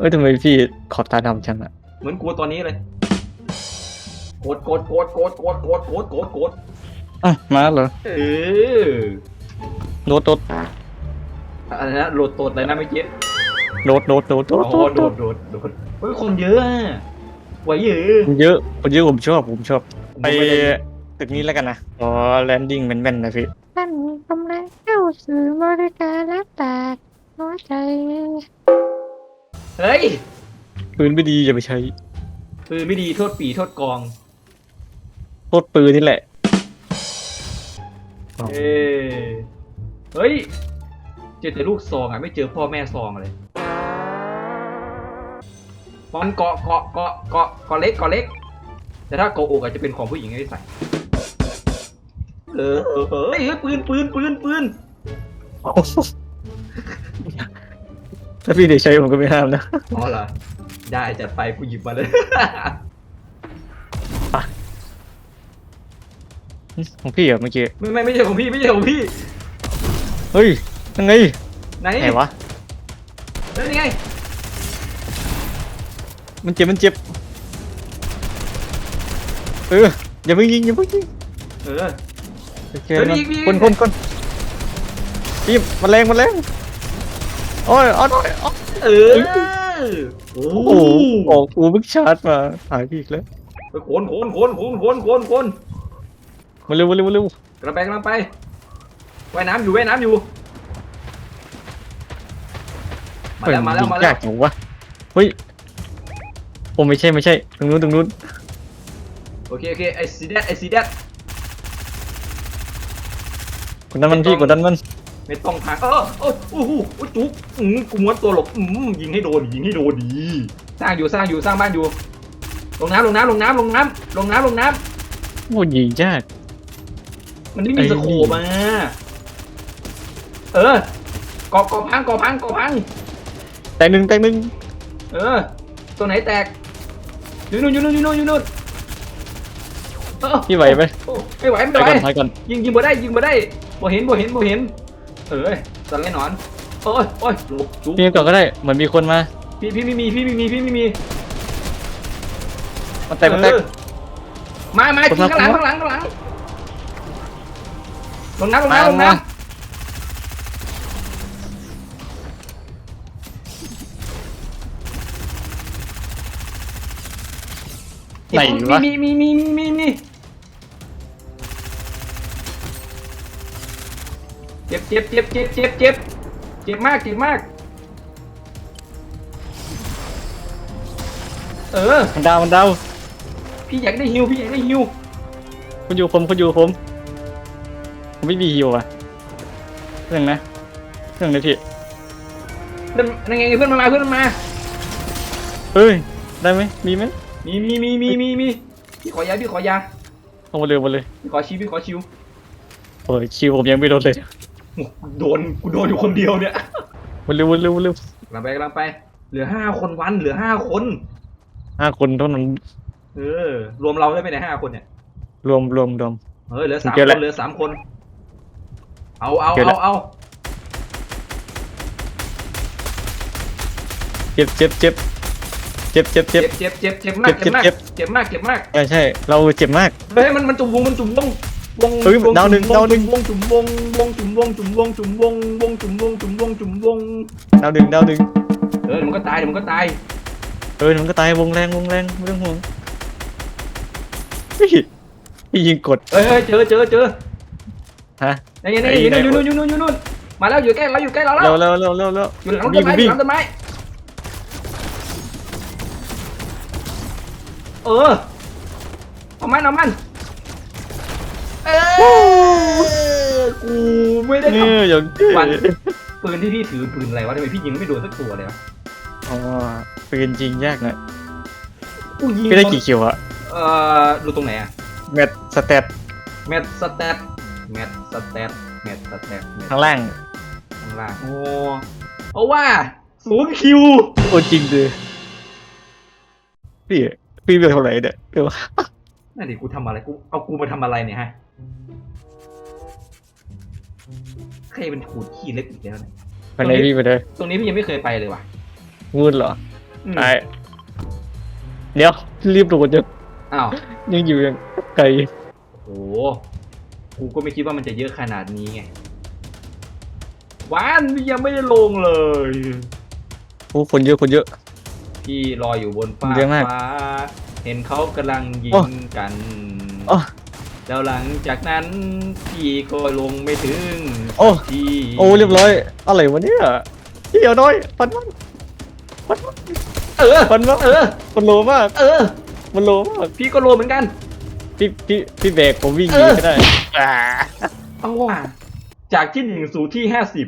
เอ้ยทำไมพี่ขอบตาดำจังอะเหมือนกูตอนนี้เลยโกดโกดโกดโกดโกดโกดโกดโกดโกดอะมาเหรอเออโดดโดดอะไรนะโหลดโตดเลยนะเมื่อกี้โดดโดดโดดโดดอ๋อโดโดดดโดดโดดเฮ้ยคนเยอะอะไหวเยอะคนเยอะคนเยอะผมชอบผมชอบ ไปผมม่ด้ตึกนี้แล้วกันนะอ๋อแลนดิ้งแม่นๆนะพี่ท่านกำลังเข้าสู่บริการรับตากหัวใจ เฮ้ย ปืนไม่ดีอย่าไปใช้ ปืนไม่ดีโทษปีโทษกอง โทษปืนนี่แหละ เอ้เฮ้ย เจอแต่ลูกซองอะ ไม่เจอพ่อแม่ซองเลยบอลเกาะเกาะเกาะเกาะเกาะเล็กเกาะเล็ก แต่ถ้าเกาะอกอาจจะเป็นของผู้หญิงที่ใส่เออเออเออเฮ้ยเฮ้ยปืนปืนปืนปืน ถ้าพี่เด็กใช้ผมก็ไม่ห้ามนะอ๋อเหรอ ได้จัดไปกูหยิบมาเลย ของพี่เหรอเมื่อกี้ ไม่ไม่ไม่ใช่ของพี่ไม่ใช่ของพี่ เฮ้ยยังไงไหนไหนวะเฮ้ยนี่ไงมันเจ็บมันเจ็บ เอออย่าเพิ่งยิงอย่าเพิ่งยิงเออ โอเคเฮ้ยนะยิงยิง คนคนคนพี่มันแรงมันแรง โอ้ยเอ๋อโอ้ยเออโอ้โอ้โหโหออกกูเพิ่งชาร์จมาหายพี่อีกแล้วไปโคนโคนโคนโคนโคนโคนโคนมาเร็วมาเร็วมาเร็วกระแปงกำลังไปว่ายน้ำอยู่ว่ายน้ำอยู่ มาแล้วมาแล้วมาเฮ้ยแล้ยาวกจังวะเฮ้ยผมไม่ใช่ไม่ใช่ตรงนู้นตรงนู้นโอเคโอเคไอซีเดสไอซีเดสกดดันมันพี่กดดันมัน ไม่ต้องพังเออเออโอ้โหโอ้จุกอืมกูม้วนตัวหลบอืมยิงให้โดนยิงให้โดนดีสร้างอยู่สร้างอยู่สร้างบ้านอยู่ ลงน้ำลงน้ำลงน้ำลงน้ำลงน้ำลงน้โอ้ยิงยากำมันไม่มีไอ้ สโคปมาเออก่อก่อพังก่อพังก่อพัง แตกหนึ่งแตกหนึ่งเออ ตัวไหนแตกอยู่นู่นอยู่นู่นอยู่นู่นอยู่นู่นเออพี่ไหวไหมโอ้ไม่ไหวถไม่อยไหวก่อนถอยก่อนยิงยิงบ่ได้ยิงบ่ได้บ่เห็นบ่เห็นบ่เห็น เออสไลด์หนอนโอ้ยโอ้ยหลบจุ๊บพี่ก่อนก็ได้เหมือนมีคนมาพี่พี่ไม่มีพี่ไม่มีพี่ไม่มีมันแตกมันแตก เออมามาคนยิมางข้างหลังคนมาข้างหลังข้างหลังลงน้ำลงมาน้ำลงมา น้ำไหนวะ มีมีมีมีมีมี เจ็บเจ็บเจ็บเจ็บเจ็บเจ็บเจ็บมากเจ็บมาก เออ มันดาวมันดาวพี่อยากได้ฮิวพี่อยากได้ฮิวคุณอยู่ผมคุณอยู่ผมผมไม่มีฮิวอะเรื่องนะเรื่องนะพี่เพื่อนนั่นไงเพื่อนมันมาเพื่อนมันมาเฮ้ยได้ไหมมีไหมมีมีมีมีมีมีพี่ขอยาพี่ขอยาเอามาเลยเอามาเลยพี่ขอชิวพี่ขอชิวโอ้ยคิวผมยังไม่โดนเลย โอ้โดนกูโดนอยู่คนเดียวเนี่ยมาเร็วมาเร็วมาเร็วกำลังไปกำลังไป เหลือห้าคนวัน เหลือห้าคน ห้าคนเท่านั้นเออ รวมเราได้ไปไหนห้าคนเนี่ย รวมรวมรวม เออเหลือสามเจอคแล้วนเหลือสามคน เอาเอาเจอแล้เอาว เอาเจ็บเจ็บเจ็บเจ็บเจ็บเจ็เจ็บบเจ็บเจ็บเจ็บมากเจ็เจ็บบมากเจ็บ เจ็บมากเจ็บมาก ใช่ใช่ เราเจ็บมาก เฮ้ยมันมันจุ่มวงมันจุ่มวง วงเฮ้ยวงดาวหนึ่งจุ่มดาวหนึ่ง วงจุ่มวงวงจุ่มวงจุ่มวงจุ่มวงวงจุ่มวงจุ่มวงจุ่มวงดาวดึงดาวดึงเออเดี๋ยวมันก็ตายเดี๋ยวมันก็ตายเออมันก็ตายวงแรงวงแรงไม่ต้องห่วงพี่พี่ยิงกด เฮ้ยเฮ้ยเจอเจอเจอฮะนี่นี่ไอ้นี่ไหนอยู่นู่นอยู่นู่นอยู่นู่นมาแล้วอยู่ใกล้เราอยู่ใกล้เราแล้วเร็วเร็วเร็วเร็วเร็วอยู่หลังต้นไม้อวิ่งยู่หลังต้นไม้เออเอามันเอามัน เออกูไม่ได้เนี่ทยอย่างวันำปืนที่พี่ถือปืนอะไรวะทำไมพี่ยิงไม่โดนสักตัวเลยวะอ๋อปืนจริงยากหน่อยกูยิงพี่ได้กี่คิวอะเอ่อดูตรงไหนอะแมตสเตตแมทสแตทแมทสแตทแมทสแตทแมทข้างล่างข้างล่างโอ้เอาว่าศูนย์คิวโอ้จริงเลยพี่พี่เป็นเท่าไหร่เนี่ยเดี๋ยวนั่นดิกูทำอะไรกูเอากูมาทำอะไรเนี่ยฮะ ใครเป็นขูดขี้เล็กอีกแล้วเนี่ยไปไหนพี่ไปเลยตรงนี้พี่ยังไม่เคยไปเลยว่ะมืดเหรออืมไปเดี๋ยวรีบโดดยังอ้าว ยังอยู่ยังไกลโอ้โห กูก็ไม่คิดว่ามันจะเยอะขนาดนี้ไงวานยังไม่ได้ลงเลย โอ้คนเยอะคนเยอะพี่รออยู่บนฟ้าเยอะมากฟ้า เห็นเขากำลังยิโอ้งกัน โอ้ แล้วหลังจากนั้นพี่ก็ลงไม่ถึงโอ้ ที่ โอ้เรียบร้อย อะไรวะเนี่ยเดี๋ยวน้อยฟันมันฟันมันเออ ฟันมันเออ มันโลมากเออ มันโลมากพี่ก็โลเหมือนกัน พี่พี่พี่เบรกผมวิ่งหเอนีอก็ได้อ่าเอาว่ะจากที่หนึ่งสู่ที่ห้าสิบ